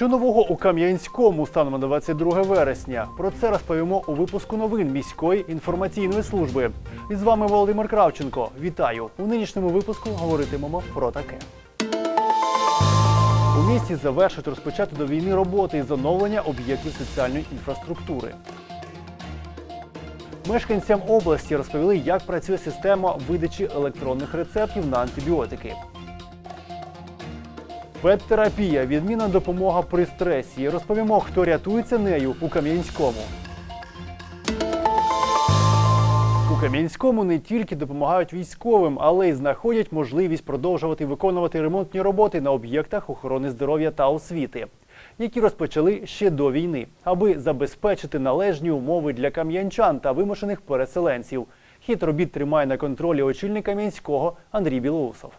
Що нового у Кам'янському станом на 22 вересня? Про це розповімо у випуску новин міської інформаційної служби. І з вами Володимир Кравченко. Вітаю! У нинішньому випуску говоритимемо про таке. У місті завершують розпочати до війни роботи із оновлення об'єктів соціальної інфраструктури. Мешканцям області розповіли, як працює система видачі електронних рецептів на антибіотики. Пет-терапія відмінна допомога при стресі. Розповімо, хто рятується нею у Кам'янському. У Кам'янському не тільки допомагають військовим, але й знаходять можливість продовжувати виконувати ремонтні роботи на об'єктах охорони здоров'я та освіти, які розпочали ще до війни, аби забезпечити належні умови для кам'янчан та вимушених переселенців. Хід робіт тримає на контролі очільник Кам'янського Андрій Білоусов.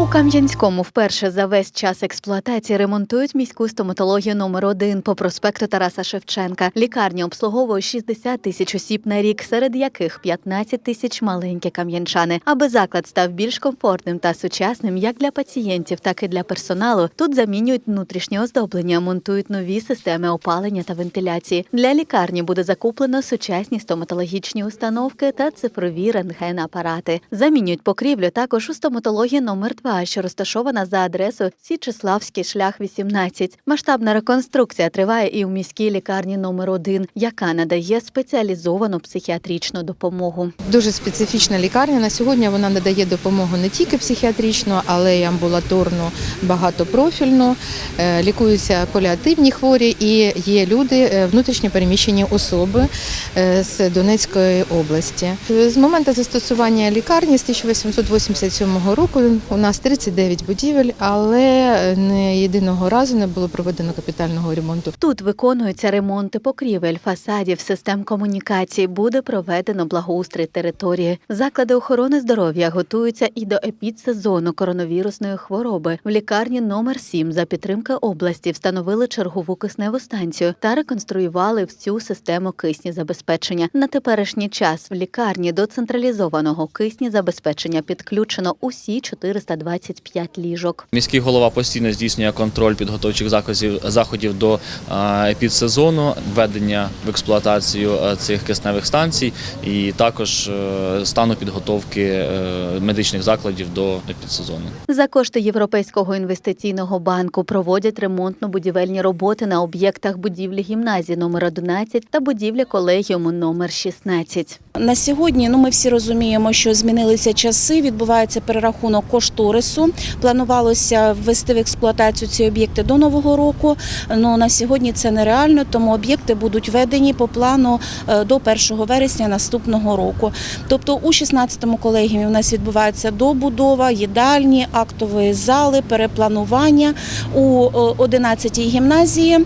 У Кам'янському вперше за весь час експлуатації ремонтують міську стоматологію номер 1 по проспекту Тараса Шевченка. Лікарня обслуговує 60 тисяч осіб на рік, серед яких 15 тисяч маленькі кам'янчани. Аби заклад став більш комфортним та сучасним як для пацієнтів, так і для персоналу. Тут замінюють внутрішнє оздоблення, монтують нові системи опалення та вентиляції. Для лікарні буде закуплено сучасні стоматологічні установки та цифрові рентген-апарати. Замінюють покрівлю також у стоматології номер 2 що розташована за адресою Січеславський шлях 18. Масштабна реконструкція триває і у міській лікарні номер 1 яка надає спеціалізовану психіатричну допомогу. Дуже специфічна лікарня. На сьогодні вона надає допомогу не тільки психіатричну, але й амбулаторну, багатопрофільну. Е, Лікуються паліативні хворі і є люди, е, внутрішньо переміщені особи е, з Донецької області. З моменту застосування лікарні з 1887 року у нас 39 будівель, але не єдиного разу не було проведено капітального ремонту. Тут виконуються ремонти покрівель, фасадів, систем комунікацій. Буде проведено благоустрій території. Заклади охорони здоров'я готуються і до епідсезону коронавірусної хвороби. В лікарні номер 7 за підтримки області встановили чергову кисневу станцію та реконструювали всю систему кисні забезпечення. На теперішній час в лікарні до централізованого кисні забезпечення підключено усі 425 ліжок. Міський голова постійно здійснює контроль підготовчих заходів, заходів до епідсезону, введення в експлуатацію цих кисневих станцій і також е, стану підготовки е, медичних закладів до епідсезону. За кошти Європейського інвестиційного банку проводять ремонтно-будівельні роботи на об'єктах будівлі гімназії номер 11 та будівлі колегіуму номер 16. На сьогодні ну ми всі розуміємо, що змінилися часи. Відбувається перерахунок кошторису. Планувалося ввести в експлуатацію ці об'єкти до нового року. Ну на сьогодні це нереально, тому об'єкти будуть введені по плану е, до 1 вересня наступного року. Тобто у 16-му колегіумі у нас відбувається добудова, їдальні, актові зали, перепланування. У 11-й гімназії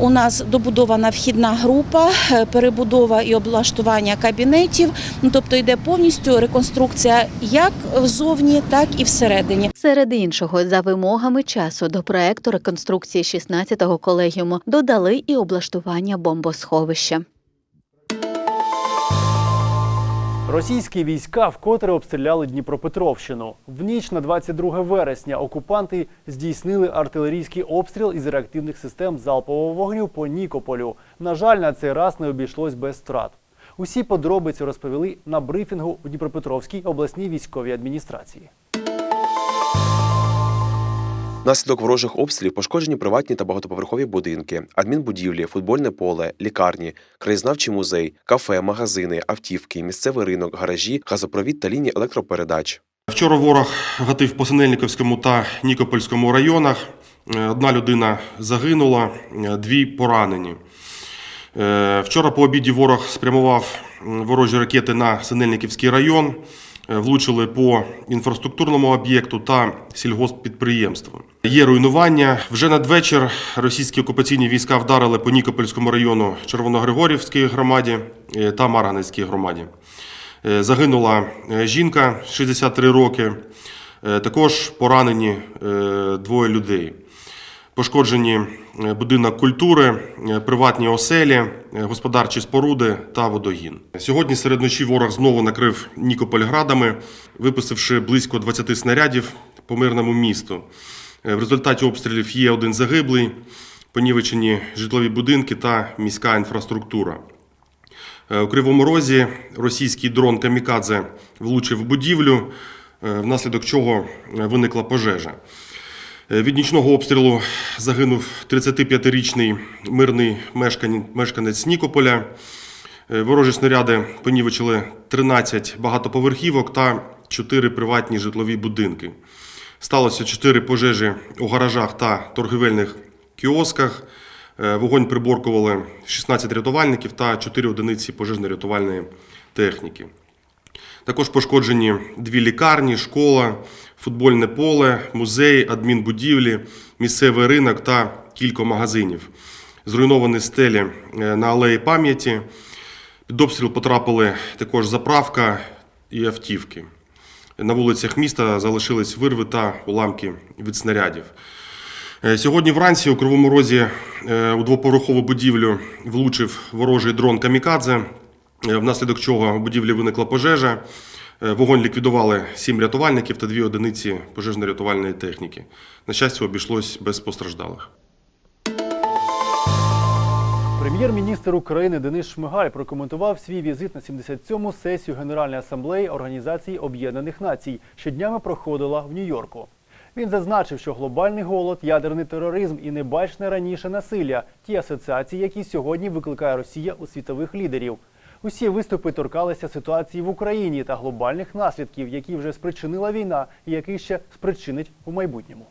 у нас добудована вхідна група, е, перебудова і облаштування кабінетів. Ну, тобто йде повністю реконструкція як ззовні, так і всередині. Серед іншого, за вимогами часу до проекту реконструкції 16-го колегіуму додали і облаштування бомбосховища. Російські війська вкотре обстріляли Дніпропетровщину. В ніч на 22 вересня окупанти здійснили артилерійський обстріл із реактивних систем залпового вогню по Нікополю. На жаль, на цей раз не обійшлось без втрат. Усі подробиці розповіли на брифінгу у Дніпропетровській обласній військовій адміністрації. Внаслідок ворожих обстрілів пошкоджені приватні та багатоповерхові будинки, адмінбудівлі, футбольне поле, лікарні, краєзнавчий музей, кафе, магазини, автівки, місцевий ринок, гаражі, газопровід та лінії електропередач. Вчора ворог гатив по Синельниковському та Нікопольському районах. Е, Одна людина загинула, е, дві поранені. Е, Вчора по обіді ворог спрямував ворожі ракети на Синельниківський район, влучили по інфраструктурному об'єкту та сільгосппідприємству. Є руйнування. Вже надвечір російські окупаційні війська вдарили по Нікопольському району Червоногригорівській громаді е, та Марганецькій громаді. Е, Загинула е, жінка 63 роки. Е, Також поранені е, двоє людей. Пошкоджені е, будинок культури, е, приватні оселі, е, господарчі споруди та водогін. Сьогодні серед ночі ворог знову накрив Нікополь градами, випустивши близько 20 снарядів по мирному місту. В результаті обстрілів є один загиблий, понівечені житлові будинки та міська інфраструктура. У Кривому Розі російський дрон Камікадзе влучив в будівлю, внаслідок чого виникла пожежа. Е, Від нічного обстрілу загинув 35-річний мирний мешкан- мешканець Нікополя. Е, Ворожі снаряди понівечили 13 багатоповерхівок та 4 приватні житлові будинки. Сталося 4 пожежі у гаражах та торгівельних кіосках. Е, Вогонь приборкували 16 рятувальників та 4 одиниці пожежно-рятувальної техніки. Також пошкоджені дві лікарні, школа, футбольне поле, музей, адмінбудівлі, місцевий ринок та кілька магазинів. Зруйновані стелі е, на алеї пам'яті. Під обстріл потрапили також заправка і автівки. На вулицях міста залишились вирви та уламки від снарядів. Е, Сьогодні вранці у Кривому Розі е, у двоповерхову будівлю влучив ворожий дрон Камікадзе, внаслідок чого у будівлі виникла пожежа. Е, Вогонь ліквідували сім рятувальників та дві одиниці пожежно-рятувальної техніки. На щастя, обійшлось без постраждалих. Прем'єр-міністр України Денис Шмигаль прокоментував свій візит на 77-му сесію Генеральної асамблеї Організації Об'єднаних Націй, що днями проходила в Нью-Йорку. Він зазначив, що глобальний голод, ядерний тероризм і небачне раніше насилля ті асоціації, які сьогодні викликає Росія у світових лідерів. Усі виступи торкалися ситуації в Україні та глобальних наслідків, які вже спричинила війна і які ще спричинить у майбутньому.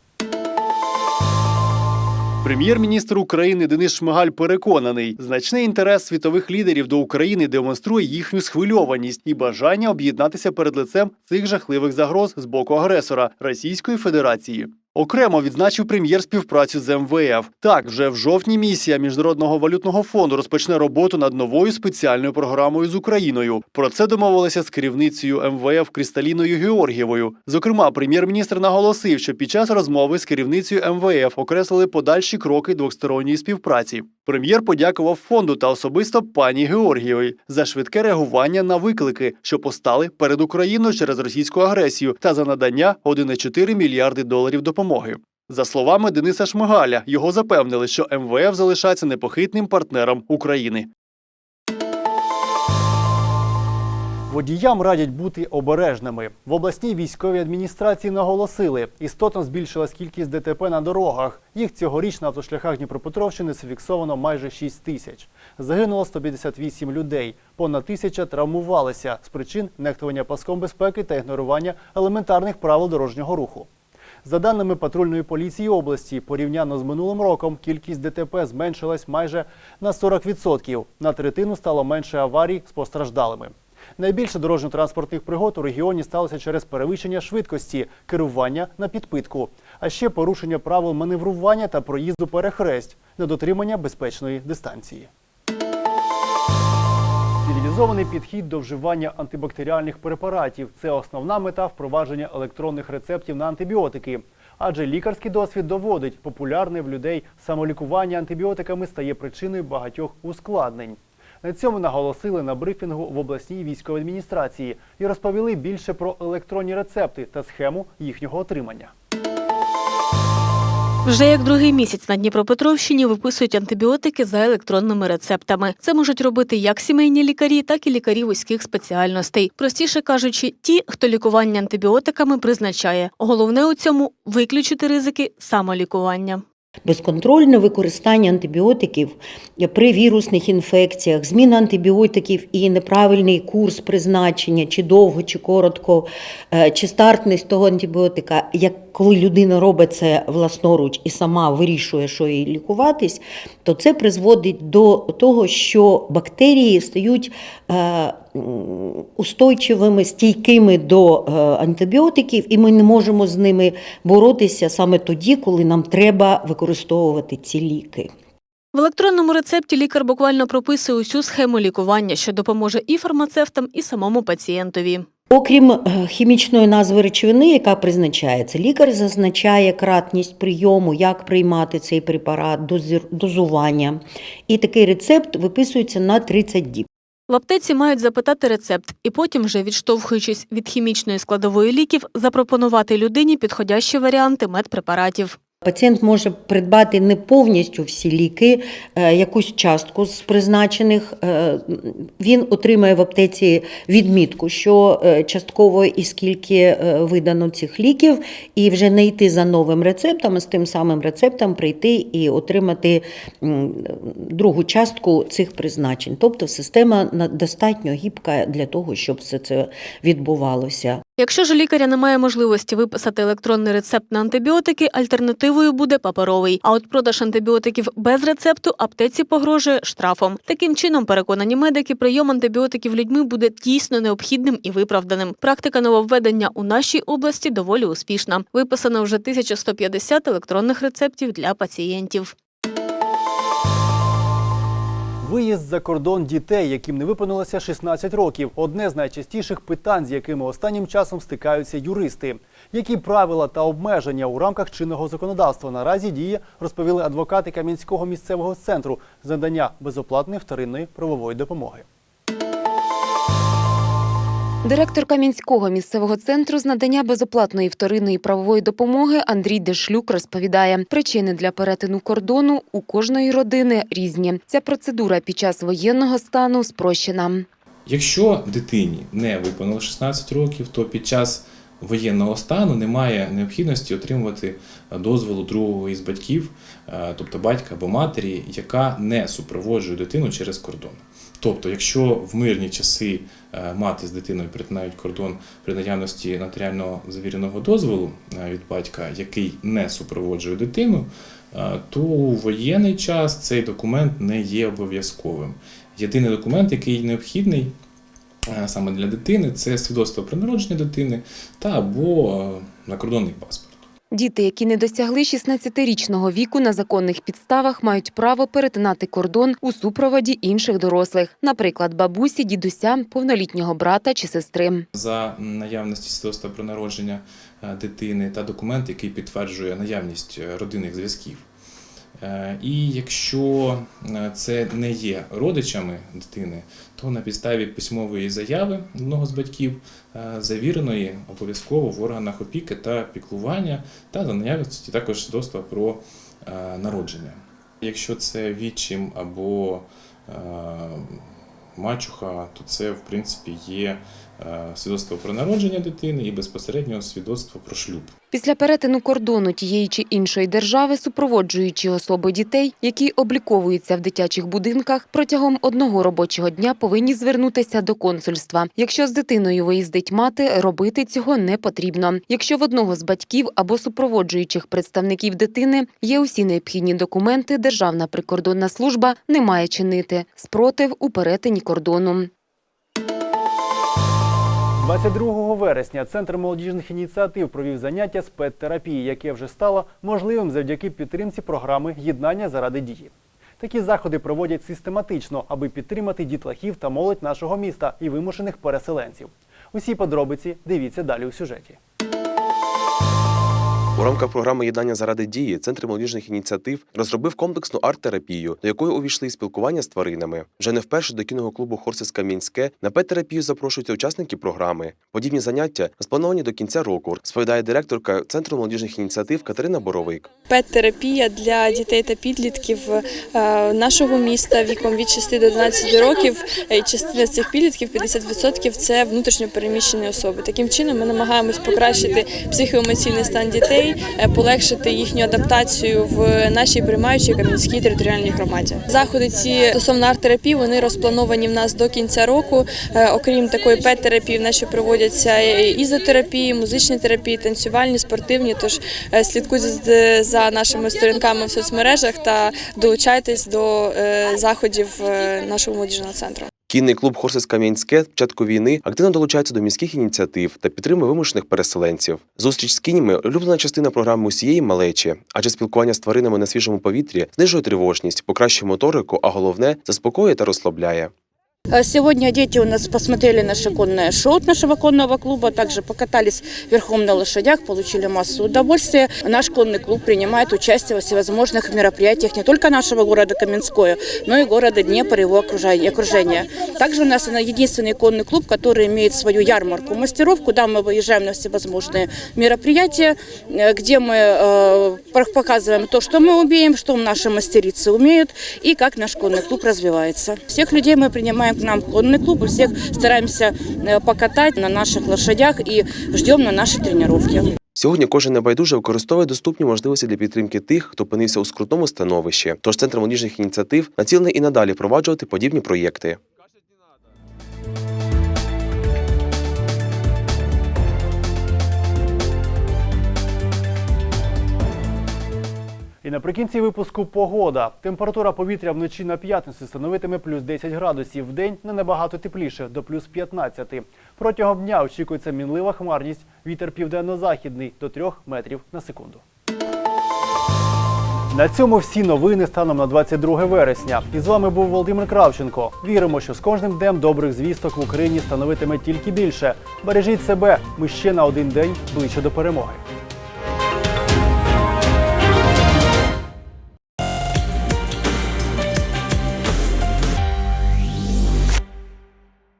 Прем'єр-міністр України Денис Шмигаль переконаний, значний інтерес світових лідерів до України демонструє їхню схвильованість і бажання об'єднатися перед лицем цих жахливих загроз з боку агресора Російської Федерації. Окремо відзначив прем'єр співпрацю з МВФ. Так, вже в жовтні місія Міжнародного валютного фонду розпочне роботу над новою спеціальною програмою з Україною. Про це домовилися з керівницею МВФ Крісталіною Георгієвою. Зокрема, прем'єр-міністр наголосив, що під час розмови з керівницею МВФ окреслили подальші кроки двосторонньої співпраці. Прем'єр подякував фонду та особисто пані Георгієвій за швидке реагування на виклики, що постали перед Україною через російську агресію, та за надання 1,4 мільярди доларів допомоги. За словами Дениса Шмигаля, його запевнили, що МВФ залишається непохитним партнером України. Водіям радять бути обережними. В обласній військовій адміністрації наголосили, істотно збільшилась кількість ДТП на дорогах. Їх цьогоріч на автошляхах Дніпропетровщини зафіксовано майже 6 тисяч. Загинуло 158 людей, понад тисяча травмувалися з причин нехтування паском безпеки та ігнорування елементарних правил дорожнього руху. За даними патрульної поліції області, порівняно з минулим роком кількість ДТП зменшилась майже на 40%. На третину стало менше аварій з постраждалими. Найбільше дорожньо-транспортних пригод у регіоні сталося через перевищення швидкості, керування на підпитку, а ще порушення правил маневрування та проїзду перехресть, недотримання безпечної дистанції. Цивілізований підхід до вживання антибактеріальних препаратів це основна мета впровадження електронних рецептів на антибіотики. Адже лікарський досвід доводить, популярне в людей самолікування антибіотиками стає причиною багатьох ускладнень. На цьому наголосили на брифінгу в обласній військовій адміністрації і розповіли більше про електронні рецепти та схему їхнього отримання. Вже як другий місяць на Дніпропетровщині виписують антибіотики за електронними рецептами. Це можуть робити як сімейні лікарі, так і лікарі вузьких спеціальностей. Простіше кажучи, ті, хто лікування антибіотиками призначає. Головне у цьому виключити ризики самолікування. Безконтрольне використання антибіотиків при вірусних інфекціях, зміна антибіотиків і неправильний курс призначення, чи довго, чи коротко, е, чи стартність того антибіотика, як коли людина робить це власноруч і сама вирішує, що їй лікуватись, то це призводить до того, що бактерії стають е, устойчивими, стійкими до е, антибіотиків, і ми не можемо з ними боротися саме тоді, коли нам треба використовувати ці ліки. В електронному рецепті лікар буквально прописує усю схему лікування, що допоможе і фармацевтам, і самому пацієнтові. Окрім е, хімічної назви речовини, яка призначається, лікар зазначає кратність прийому, як приймати цей препарат, дозування. І такий рецепт виписується на 30 діб. В аптеці мають запитати рецепт і потім, вже відштовхуючись від хімічної складової ліків, запропонувати людині підходящі варіанти медпрепаратів. Пацієнт може придбати не повністю всі ліки, е, якусь частку з призначених. е, Він отримає в аптеці відмітку, що е, частково і скільки видано цих ліків, і вже не йти за новим рецептом, а з тим самим рецептом прийти і отримати другу частку цих призначень. Тобто система достатньо гібка для того, щоб все це відбувалося. Якщо ж лікаря немає можливості виписати електронний рецепт на антибіотики, альтернативою буде паперовий. А от продаж антибіотиків без рецепту аптеці погрожує штрафом. Таким чином, переконані медики, прийом антибіотиків людьми буде дійсно необхідним і виправданим. Практика нововведення у нашій області доволі успішна. Виписано вже 1150 електронних рецептів для пацієнтів. Виїзд за кордон дітей, яким не виповнилося 16 років одне з найчастіших питань, з якими останнім часом стикаються юристи. Які правила та обмеження у рамках чинного законодавства наразі діє, розповіли адвокати Кам'янського місцевого центру з надання безоплатної вторинної правової допомоги. Директор Кам'янського місцевого центру з надання безоплатної вторинної правової допомоги Андрій Дешлюк розповідає, причини для перетину кордону у кожної родини різні. Ця процедура під час воєнного стану спрощена. Якщо дитині не виповнило 16 років, то під час воєнного стану немає необхідності отримувати дозволу другого із батьків, е, тобто батька або матері, яка не супроводжує дитину через кордон. Тобто, якщо в мирні часи е, мати з дитиною перетинають кордон при наявності нотаріально завіреного дозволу е, від батька, який не супроводжує дитину, е, то у воєнний час цей документ не є обов'язковим. Єдиний документ, який необхідний саме для дитини, це свідоцтво про народження дитини та або закордонний паспорт. Діти, які не досягли 16-річного віку на законних підставах, мають право перетинати кордон у супроводі інших дорослих, наприклад, бабусі, дідуся, повнолітнього брата чи сестри. За наявності свідоцтва про народження е, дитини та документ, який підтверджує наявність е, родинних зв'язків. Е, І якщо це не є родичами дитини, то на підставі письмової заяви одного з батьків, е, завіреної обов'язково в органах опіки та піклування, та за наявності також свідоцтва про е, народження. Якщо це відчим або е, мачуха, то це в принципі є свідоцтво про народження дитини і безпосередньо свідоцтво про шлюб. Після перетину кордону тієї чи іншої держави, супроводжуючі особи дітей, які обліковуються в дитячих будинках, протягом одного робочого дня повинні звернутися до консульства. Якщо з дитиною виїздить мати, робити цього не потрібно. Якщо в одного з батьків або супроводжуючих представників дитини є усі необхідні документи, Державна прикордонна служба не має чинити спротив у перетині кордону. 22 вересня Центр молодіжних ініціатив провів заняття з пет-терапії, яке вже стало можливим завдяки підтримці програми Єднання заради дії. Такі заходи проводять систематично, аби підтримати дітлахів та молодь нашого міста і вимушених переселенців. Усі подробиці дивіться далі у сюжеті. У рамках програми «Єднання заради дії Центр молодіжних ініціатив розробив комплексну арт-терапію, до якої увійшли спілкування з тваринами. Вже не вперше до кінного клубу Хорсис Кам'янське на пет-терапію запрошуються учасники програми. Подібні заняття розплановані до кінця року, розповідає директорка Центру молодіжних ініціатив Катерина Боровик. Пет-терапія для дітей та підлітків е, нашого міста віком від 6 до 12 років. І частина цих підлітків, 50% – це внутрішньо переміщені особи. Таким чином ми намагаємось покращити психоемоційний стан дітей, е, полегшити їхню адаптацію в нашій приймаючій Кам'янській територіальній громаді. Заходи ці стосовно арт-терапії вони розплановані в нас до кінця року. Е, Окрім такої пет-терапії, в нас ще проводяться ізотерапії, музичні терапії, танцювальні, спортивні. Тож е, слідкуйте з- за нашими сторінками в соцмережах та долучайтесь до е, заходів е, нашого молодіжного центру. Кінний клуб Хорсис Кам'янське з початку війни активно долучається до міських ініціатив та підтримує вимушених переселенців. Зустріч з кінями улюблена частина програми усієї малечі, адже спілкування з тваринами на свіжому повітрі знижує тривожність, покращує моторику, а головне заспокоює та розслабляє. Э, Сегодня дети у нас посмотрели наше конное шоу от нашего конного клуба, также покатались верхом на лошадях, получили массу удовольствия. Наш конный клуб принимает участие во всевозможных мероприятиях не только нашего города Каменское, но и города Днепр и его окружения. Также у нас единственный конный клуб, который имеет свою ярмарку мастеров, куда мы выезжаем на всевозможные мероприятия, э, где мы э, показываем то, что мы умеем, что наши мастерицы умеют и как наш конный клуб развивается. Всех людей мы принимаем к нам в конный клуб и всех стараемся э, покатать на наших лошадях и ждем на наши тренировки. Сьогодні кожен небайдуже використовує доступні можливості для підтримки тих, хто опинився у скрутному становищі. Тож центр молодіжних ініціатив націлений і надалі впроваджувати подібні проєкти. І наприкінці випуску погода. Температура повітря вночі на п'ятницю становитиме плюс 10 градусів, в день не набагато тепліше, до плюс 15. Протягом дня очікується мінлива хмарність, вітер південно-західний до 3 метрів на секунду. На цьому всі новини станом на 22 вересня. І з вами був Володимир Кравченко. Віримо, що з кожним днем добрих звісток в Україні становитиме тільки більше. Бережіть себе. Ми ще на один день ближче до перемоги.